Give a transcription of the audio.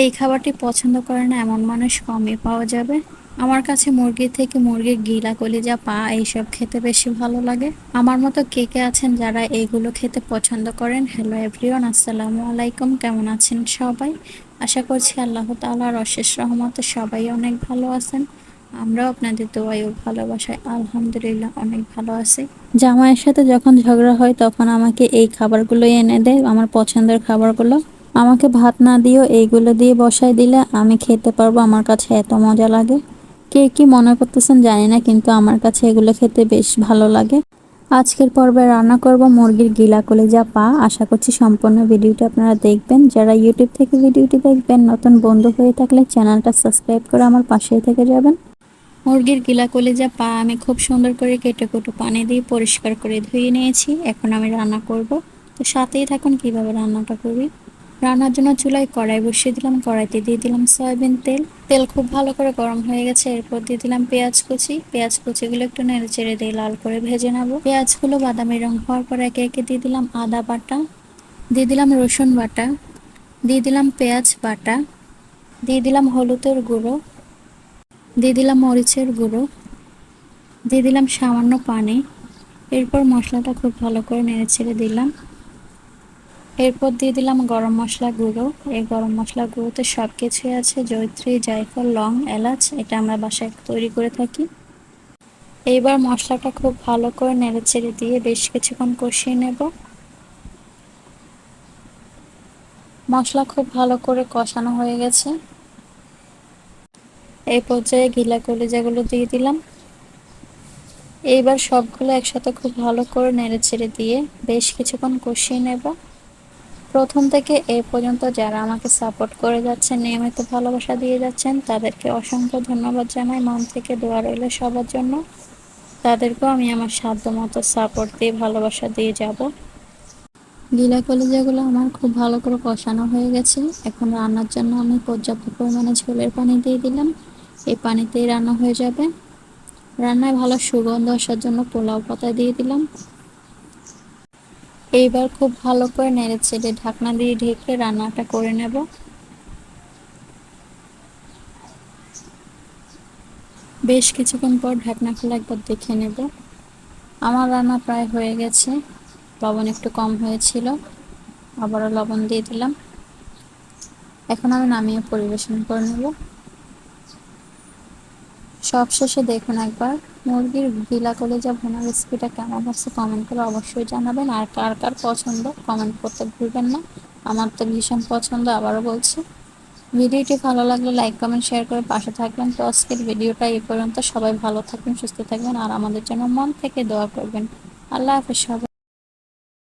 এই খাবারটি পছন্দ করে না, এমন মানুষ কমই পাওয়া যাবে। আমার কাছে মুরগির থেকে মুরগির গিলা, কলিজা, পা, এইসব খেতে বেশি ভালো লাগে। আমার মতো কে কে আছেন যারা এইগুলো খেতে পছন্দ করেন? হ্যালো এভরিওয়ান আসসালামু আলাইকুম। কেমন আছেন সবাই? আশা করছি আল্লাহ তাআলার অশেষ রহমতে সবাই অনেক ভালো আছেন। আমরাও আপনাদের দোয়াই ও ভালোবাসায় আলহামদুলিল্লাহ অনেক ভালো আছি। জামাইয়ের সাথে যখন ঝগড়া হয়, তখন আমাকে এই খাবারগুলো এনে দেয়। আমার পছন্দের খাবারগুলো আমাকে ভাত না দিয়েও এইগুলো দিয়ে বসাই দিলে আমি খেতে পারব, আমার কাছে এত মজা লাগে। কে কি মনে করতেছেন জানি না, কিন্তু আমার কাছে এগুলো খেতে বেশ ভালো লাগে। আজকের পর্বে রান্না করব মুরগির গিলা কলিজা পা। আশা করছি সম্পূর্ণ ভিডিওটি আপনারা দেখবেন। যারা ইউটিউব থেকে ভিডিওটি দেখবেন, নতুন বন্ধু হয়ে থাকলে চ্যানেলটা সাবস্ক্রাইব করে আমার পাশেই থেকে যাবেন। মুরগির গিলা কলিজা পা আমি খুব সুন্দর করে কেটে কুটু পানি দিয়ে পরিষ্কার করে ধুয়ে নিয়েছি। এখন আমি রান্না করব। তো সাথেই থাকুন কীভাবে রান্নাটা করি। রান্নার জন্য চুলায় কড়াই বসিয়ে দিলাম, কড়াইতে দিয়ে দিলাম সয়াবিন তেল। তেল খুব ভালো করে গরম হয়ে গেছে, এরপর দিয়ে দিলাম পেঁয়াজ কুচি। পেঁয়াজ কুচিগুলো একটু নেড়ে চেড়ে দিয়ে লাল করে ভেজে নেব। পেঁয়াজগুলো বাদামি রং হওয়ার পর একে একে দিয়ে দিলাম আদা বাটা। দিয়ে দিলাম রসুন বাটা। দিয়ে দিলাম পেঁয়াজ বাটা। দিয়ে দিলাম হলুদের গুঁড়ো। দিয়ে দিলাম মরিচের গুঁড়ো। দিয়ে দিলাম সামান্য পানি। এরপর মশলাটা খুব ভালো করে নেড়ে ছেড়ে দিলাম। এরপর দিয়ে দিলাম গরম মশলা গুঁড়ো। এই গরম মশলা গুঁড়োতে সব কিছুই আছে জৈত্রী জায়ফল, লং, এলাচ, এটা আমরা বাসায় তৈরি করে থাকি। এইবার মশলাটা খুব ভালো করে নেড়ে ছেড়ে দিয়ে বেশ কিছুক্ষণ কষিয়ে নেব। মশলা খুব ভালো করে কষানো হয়ে গেছে। এই পর্যায়ে গিলা কলিজাগুলো দিয়ে দিলাম। এইবার সবগুলো একসাথে খুব ভালো করে নেড়ে ছেড়ে দিয়ে বেশ কিছুক্ষণ কষিয়ে নেব। প্রথম থেকে এ পর্যন্ত যারা আমাকে সাপোর্ট করে যাচ্ছেন, নিয়মিত ভালোবাসা দিয়ে যাচ্ছেন, তাদেরকে অসংখ্য ধন্যবাদ জানাই। মন থেকে দোয়া রইল সবার জন্য। তাদেরকেও আমি আমার সাধ্য মতো সাপোর্ট দিয়ে, ভালোবাসা দিয়ে যাব। গিলা কলিজাগুলো আমার খুব ভালো করে কষানো হয়ে গেছে। এখন রান্নার জন্য আমি পর্যাপ্ত পরিমাণে ঝোলের পানি দিয়ে দিলাম। এই পানিতেই রান্না হয়ে যাবে। রান্নায় ভালো সুগন্ধ আসার জন্য পোলাও পাতা দিয়ে দিলাম। এইবার খুব ভালো করে নেড়ে চেড়ে ঢাকনা দিয়ে ঢেকে রান্নাটা করে নেব। বেশ কিছুক্ষণ পর ঢাকনা খুলে একবার দেখে নেব। আমার রান্না প্রায় হয়ে গেছে। লবণ একটু কম হয়েছিল, আবারও লবণ দিয়ে দিলাম। এখন আমি নামিয়ে পরিবেশন করে নেব। সবশেষে দেখুন একবার, মুরগির গিলা কলেজা ভোনা রেসিপিটা কেমন হচ্ছে কমেন্ট করে অবশ্যই জানাবেন, আর কার কার পছন্দ কমেন্ট করতে ভুলবেন না। আমার তো ভীষণ পছন্দ, আবারও বলছি। ভিডিওটি ভালো লাগলে লাইক কমেন্ট শেয়ার করে পাশে থাকবেন। তো আজকের ভিডিওটা এই পর্যন্ত। সবাই ভালো থাকবেন, সুস্থ থাকবেন, আর আমাদের জন্য মন থেকে দোয়া করবেন। আল্লাহ হাফেজ সবাই।